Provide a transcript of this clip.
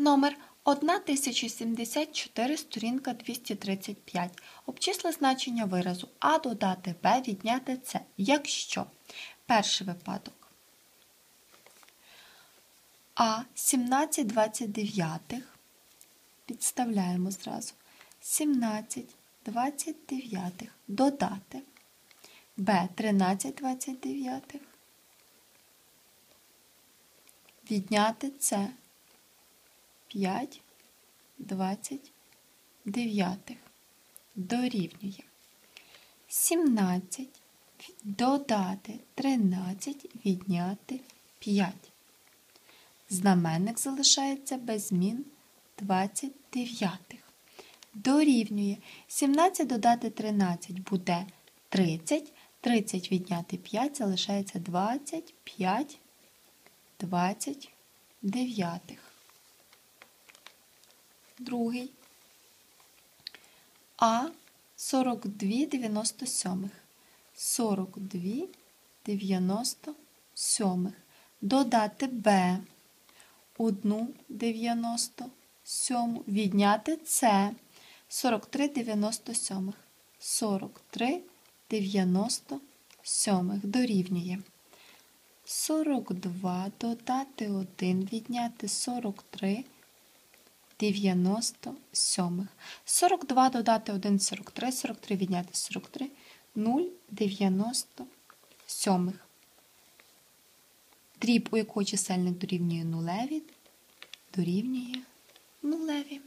Номер 1074, сторінка 235. Обчисли значення виразу А додати Б відняти С. Якщо перший випадок А 17 29 підставляємо зразу 17 29 додати Б 13 29 відняти С 5 29 дорівнює 17 додати 13 відняти 5. Знаменник залишається без змін 29. Дорівнює 17 додати 13 буде 30. 30 відняти 5 залишається 25 29. Другий. А 42 97. 42 97. Додати Б 1 97. Відняти С 43 97. 43 97 дорівнює. 42 додати 1, відняти 43 97. 42 додати 1 43, 43 відняти 43, 0 97. Дріб, у якого чисельник дорівнює нулеві, дорівнює нулеві.